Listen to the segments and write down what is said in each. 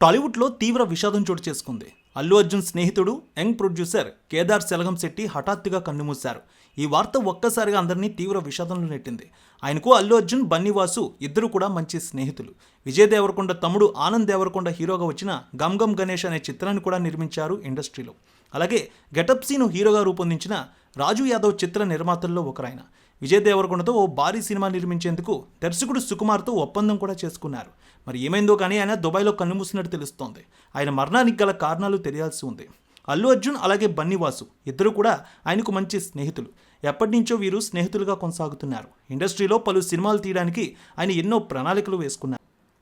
టాలీవుడ్లో తీవ్ర విషాదం చోటు చేసుకుంది. అల్లు అర్జున్ స్నేహితుడు యంగ్ ప్రొడ్యూసర్ కేదార్ సెలగం శెట్టి హఠాత్తుగా కన్నుమూశారు. ఈ వార్త ఒక్కసారిగా అందరినీ తీవ్ర విషాదంలో నెట్టింది. ఆయనకు అల్లు అర్జున్ బన్నీవాసు ఇద్దరు కూడా మంచి స్నేహితులు. విజయ్ దేవరకొండ తమ్ముడు ఆనంద్ దేవరకొండ హీరోగా వచ్చిన గమ్ గమ్ గణేష్ అనే చిత్రాన్ని కూడా నిర్మించారు ఇండస్ట్రీలో. అలాగే గెటప్ సీను హీరోగా రూపొందించిన రాజు యాదవ్ చిత్ర నిర్మాతల్లో ఒకరాయన. విజయ్ దేవరకొండతో ఓ భారీ సినిమా నిర్మించేందుకు దర్శకుడు సుకుమార్తో ఒప్పందం కూడా చేసుకున్నారు. మరి ఏమైందో కానీ ఆయన దుబాయ్లో కన్నుమూసినట్టు తెలుస్తోంది. ఆయన మరణానికి గల కారణాలు తెలియాల్సి ఉంది. అల్లు అర్జున్ అలాగే బన్నీవాసు ఇద్దరు కూడా ఆయనకు మంచి స్నేహితులు. ఎప్పటి నుంచో వీరు స్నేహితులుగా కొనసాగుతున్నారు. ఇండస్ట్రీలో పలు సినిమాలు తీయడానికి ఆయన ఎన్నో ప్రణాళికలు వేసుకున్నారు.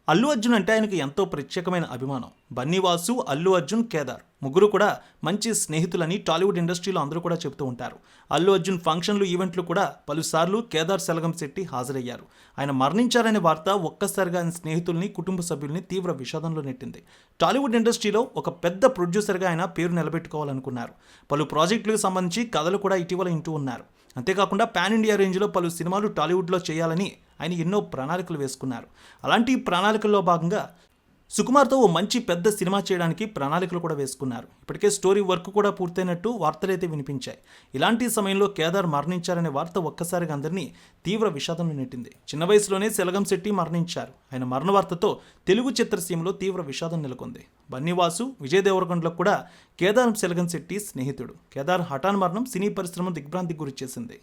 అల్లు అర్జున్ అంటే ఆయనకు ఎంతో ప్రత్యేకమైన అభిమానం. బన్నీవాసు అల్లు అర్జున్ కేదార్. ముగ్గురు కూడా మంచి స్నేహితులని టాలీవుడ్ ఇండస్ట్రీలో అందరూ కూడా చెబుతూ ఉంటారు. అల్లు అర్జున్ ఫంక్షన్లు ఈవెంట్లు కూడా పలుసార్లు కేదార్ సెలగం శెట్టి హాజరయ్యారు. ఆయన మరణించారనే వార్త ఒక్కసారిగా ఆయన స్నేహితుల్ని కుటుంబ సభ్యుల్ని తీవ్ర విషాదంలో నెట్టింది. టాలీవుడ్ ఇండస్ట్రీలో ఒక పెద్ద ప్రొడ్యూసర్గా ఆయన పేరు నిలబెట్టుకోవాలనుకున్నారు. పలు ప్రాజెక్టులకు సంబంధించి కథలు కూడా ఇటీవల ఇంటూ ఉన్నారు. అంతేకాకుండా పాన్ ఇండియా రేంజ్లో పలు సినిమాలు టాలీవుడ్లో చేయాలని ఆయన ఎన్నో ప్రణాళికలు వేసుకున్నారు. అలాంటి ప్రణాళికల్లో భాగంగా సుకుమార్తో ఓ మంచి పెద్ద సినిమా చేయడానికి ప్రణాళికలు కూడా వేసుకున్నారు. ఇప్పటికే స్టోరీ వర్క్ కూడా పూర్తయినట్టు వార్తలైతే వినిపించాయి. ఇలాంటి సమయంలో కేదార్ మరణించారనే వార్త ఒక్కసారిగా అందరినీ తీవ్ర విషాదంలో నెట్టింది. చిన్న వయసులోనే సెలగం శెట్టి మరణించారు. ఆయన మరణ వార్తతో తెలుగు చిత్రసీమలో తీవ్ర విషాదం నెలకొంది. బన్నీవాసు విజయ్ దేవరకొండలకు కూడా కేదార్ సెలగం శెట్టి స్నేహితుడు. కేదార్ హఠాన్ మరణం సినీ పరిశ్రమ దిగ్భ్రాంతికి గురిచేసింది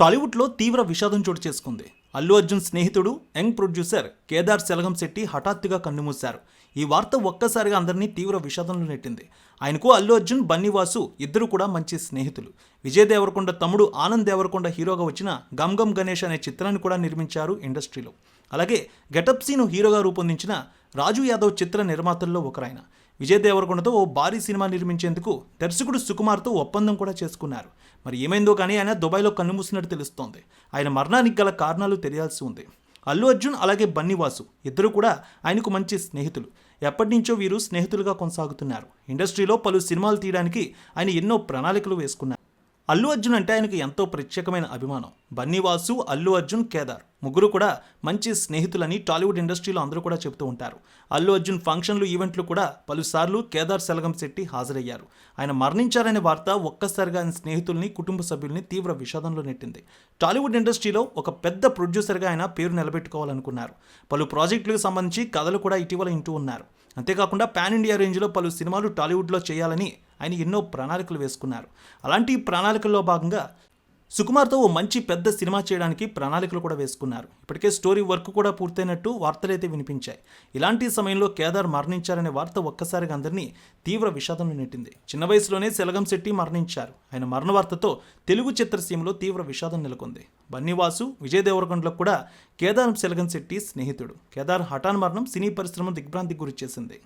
టాలీవుడ్లో తీవ్ర విషాదం చోటు చేసుకుంది. అల్లు అర్జున్ స్నేహితుడు యంగ్ ప్రొడ్యూసర్ కేదార్ సెలగం శెట్టి హఠాత్తుగా కన్నుమూశారు. ఈ వార్త ఒక్కసారిగా అందరినీ తీవ్ర విషాదంలో నెట్టింది. ఆయనకు అల్లు అర్జున్ బన్నీవాసు ఇద్దరు కూడా మంచి స్నేహితులు. విజయ్ దేవరకొండ తమ్ముడు ఆనంద్ దేవరకొండ హీరోగా వచ్చిన గమ్ గమ్ గణేష్ అనే చిత్రాన్ని కూడా నిర్మించారు ఇండస్ట్రీలో. అలాగే గెటప్ సీను హీరోగా రూపొందించిన రాజు యాదవ్ చిత్ర నిర్మాతల్లో ఒకరాయన. విజయ్ దేవరకొండతో ఓ భారీ సినిమా నిర్మించేందుకు దర్శకుడు సుకుమార్తో ఒప్పందం కూడా చేసుకున్నారు. మరి ఏమైందో కానీ ఆయన దుబాయ్లో కన్నుమూసినట్టు తెలుస్తోంది. ఆయన మరణానికి గల కారణాలు తెలియాల్సి ఉంది. అల్లు అర్జున్ అలాగే బన్నివాసు ఇద్దరు కూడా ఆయనకు మంచి స్నేహితులు. ఎప్పటి నుంచో వీరు స్నేహితులుగా కొనసాగుతున్నారు. ఇండస్ట్రీలో పలు సినిమాలు తీయడానికి ఆయన ఎన్నో ప్రణాళికలు వేసుకున్నారు. అల్లు అర్జున్ అంటే ఆయనకు ఎంతో ప్రత్యేకమైన అభిమానం. బన్నీవాసు అల్లు అర్జున్ కేదార్. ముగ్గురు కూడా మంచి స్నేహితులని టాలీవుడ్ ఇండస్ట్రీలో అందరూ కూడా చెబుతూ ఉంటారు. అల్లు అర్జున్ ఫంక్షన్లు ఈవెంట్లు కూడా పలుసార్లు కేదార్ సెలగం శెట్టి హాజరయ్యారు. ఆయన మరణించారనే వార్త ఒక్కసారిగా ఆయన స్నేహితుల్ని కుటుంబ సభ్యుల్ని తీవ్ర విషాదంలో నెట్టింది. టాలీవుడ్ ఇండస్ట్రీలో ఒక పెద్ద ప్రొడ్యూసర్గా ఆయన పేరు నిలబెట్టుకోవాలనుకున్నారు. పలు ప్రాజెక్టులకు సంబంధించి కథలు కూడా ఇటీవల ఇంటూ ఉన్నారు. అంతేకాకుండా పాన్ ఇండియా రేంజ్లో పలు సినిమాలు టాలీవుడ్లో చేయాలని ఆయన ఎన్నో ప్రణాళికలు వేసుకున్నారు. అలాంటి ప్రణాళికల్లో భాగంగా సుకుమార్తో ఓ మంచి పెద్ద సినిమా చేయడానికి ప్రణాళికలు కూడా వేసుకున్నారు. ఇప్పటికే స్టోరీ వర్క్ కూడా పూర్తయినట్టు వార్తలైతే వినిపించాయి. ఇలాంటి సమయంలో కేదార్ మరణించారనే వార్త ఒక్కసారిగా అందరినీ తీవ్ర విషాదంలో నెట్టింది. చిన్న వయసులోనే సెలగం శెట్టి మరణించారు. ఆయన మరణ వార్తతో తెలుగు చిత్రసీమలో తీవ్ర విషాదం నెలకొంది. బన్నీవాసు విజయ్ దేవరకొండలకు కూడా కేదార్ సెలగం శెట్టి స్నేహితుడు. కేదార్ హఠాన్ మరణం సినీ పరిశ్రమ దిగ్భ్రాంతికి గురిచేసింది